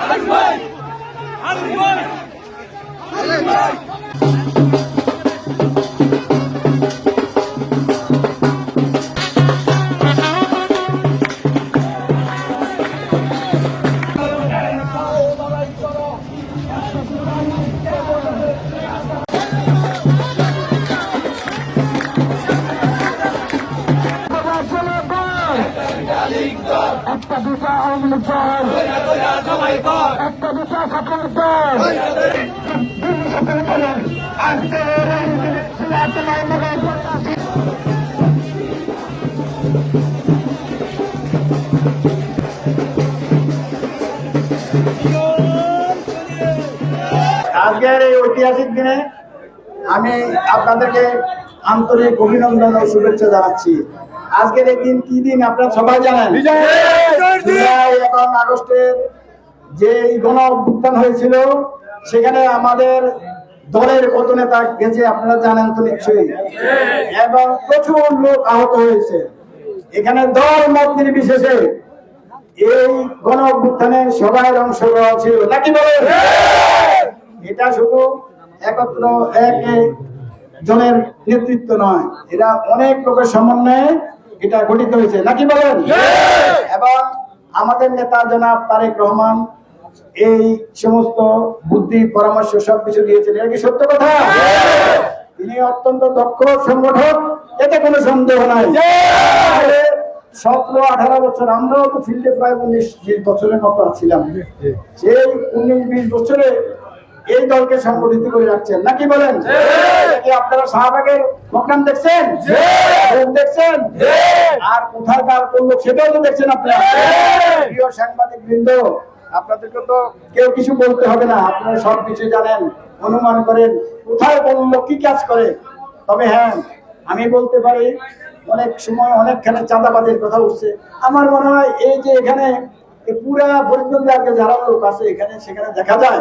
Hadi bay! Hadi bay! Hadi bay! দল একটা আজকের এই ঐতিহাসিক দিনে আমি আপনাদেরকে আন্তরিক অভিনন্দন ও শুভেচ্ছা জানাচ্ছি। আজকের এই দিন কি দিন আপনারা সবাই জানেন? এবং আগস্টের যে গণ অভ্যুত্থান হয়েছিল সেখানে আমাদের দলের কত নেতা গেছে আপনারা জানেন তো নিশ্চয়ই। এবং প্রচুর লোক আহত হয়েছে। এখানে দল মত নির্বিশেষে এই গণ অভ্যুত্থানে সবাই অংশগ্রহণ ছিল। নাকি বলেন? এটা শুধু একত্র এক জনের নেতৃত্ব নয় এরা অনেক লোকের সমন্বয়ে এটা গঠিত হয়েছে নাকি বলেন? এবং আমাদের নেতা জনাব তারেক রহমান এই সমস্ত বুদ্ধি পরামর্শ সবকিছু দিয়েছেন। এটা কি সত্য কথা? তিনি অত্যন্ত দক্ষ সংগঠক এতে কোনো সন্দেহ নাই। সতেরো আঠারো বছর আমরাও তো ফিল্ডে প্রায় উনিশ বিশ বছরের মতো ছিলাম সেই উনিশ বিশ বছরে এই দলকে সংগঠিত করে রাখছেন নাকি বলেন? আপনারা শাহবাগের প্রোগ্রাম দেখছেন? দেখছেন? আর কোথায় কার করল সেটাও তো দেখছেন আপনারা। প্রিয় সাংবাদিক বৃন্দ আপনাদেরকে তো কেউ কিছু বলতে হবে না আপনারা সব কিছু জানেন অনুমান করেন কোথায় বলল কি কাজ করে। তবে হ্যাঁ আমি বলতে পারি অনেক সময় অনেকখানে চাঁদাবাজের কথা উঠছে। আমার মনে হয় এই যে এখানে পুরা পর্যন্ত আগে যারা লোক আছে এখানে সেখানে দেখা যায়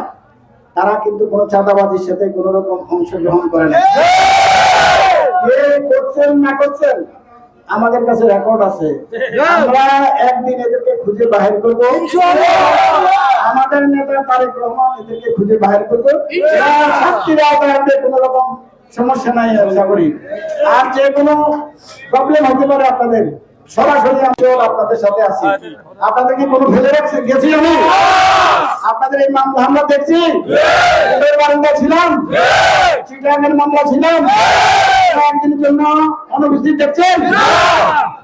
তারা কিন্তু কোনো চাঁদাবাজির সাথে কোন রকম অংশগ্রহণ করে না। কে করছেন না করছেন আমাদের কাছে রেকর্ড আছে। আমরা একদিন এদেরকে খুঁজে বাহির করব। আমাদের নেতা তারেক রহমান এদেরকে খুঁজে বাহির করব। শাস্তির আওতায় কোনো রকম সমস্যা নাই আশা করি। আর যে কোনো প্রবলেম হতে পারে আপনাদের সরাসরি আমি আপনাদের সাথে আছি। আপনাদের কি কোনো ফেলে রাখছে? গেছি আমি? আপনাদের এই মামলা আমরা দেখছি। ছিলাম। চিটাঙ্গের মামলা ছিলাম। একদিনের জন্য অনুপস্থিত দেখছেন?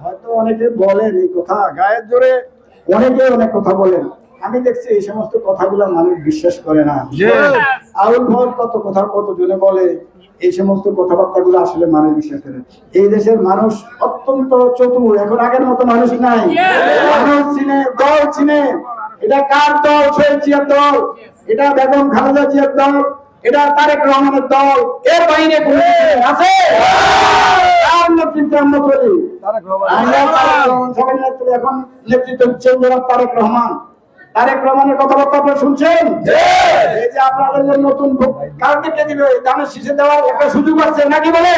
হয়তো অনেকে বলেন এই কথা গায়ের জোরে অনেকে অনেক কথা বলেন। আমি দেখছি এই সমস্ত কথাগুলো মানুষ বিশ্বাস করে না। আউল ভর কত কথা কত জনে বলে এই সমস্ত কথাবার্তা গুলো আসলে মানুষ বিশ্বাস করে এই দেশের মানুষ অত্যন্ত চতুর এখন আগের মতো মানুষ নাই। মানুষ চিনে দল চিনে। এটা কার দল? শহীদ জিয়ার দল। এটা বেগম খালেদা জিয়ার দল। এটা তারেক রহমানের দল। এর বাইরে ঘুরে আছে। কার নেতৃত্ব আমরা এখন নেতৃত্ব দিচ্ছেন তারেক রহমান। তারেক রহমানের কথাবার্তা আপনারা শুনছেন? এই যে আপনাদের নতুন ভোট কালকে কে দিবে? দানের শীষে দেওয়ার একটা সুযোগ আছে নাকি বলে?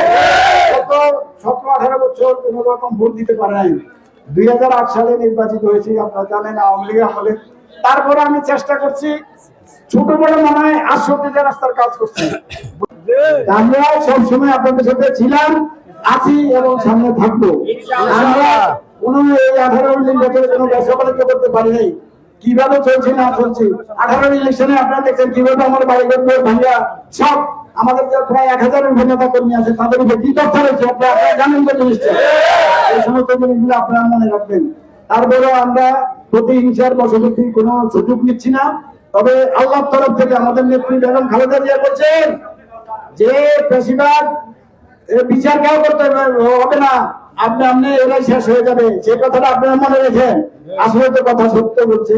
সতেরো আঠারো বছর কোন রকম ভোট দিতে পারে নাই। দুই হাজার আট সালে নির্বাচিত হয়েছি আপনারা জানেন আওয়ামী লীগ আমলে। তারপরে আমি চেষ্টা করছি ছোট বড় মনে হয় রাস্তার কাজ করছি। আমরা সবসময় আপনাদের সাথে ছিলাম আছি এবং সামনে থাকব। আমরা কোনো এই আঠারো কোনো ব্যবসা করতে পারি নাই। কীভাবে চলছে না চলছে? আঠারো ইলেকশনে আপনারা দেখছেন কীভাবে আমার ভাইয়া সব। আমাদের যে প্রায় এক হাজারের কর্মী আছে তাদের উপর কি তথ্য রয়েছে? আপনারা আপনারা জানেন তো জিনিসটা। এই সমস্ত জিনিসগুলো আপনারা মনে রাখবেন। তারপরে আমরা প্রতিহিংসার বশবর্তী কোনো সুযোগ নিচ্ছি না। তবে আল্লাহ তরফ থেকে আমাদের নেত্রী বেগম খালেদা জিয়া বলছেন যে বেশিরভাগ বিচার কেউ করতে হবে না। আপনি আপনি, এরাই শেষ হয়ে যাবে। সে কথাটা আপনারা মনে রেখেন, আসলে তো কথা সত্য বলছে।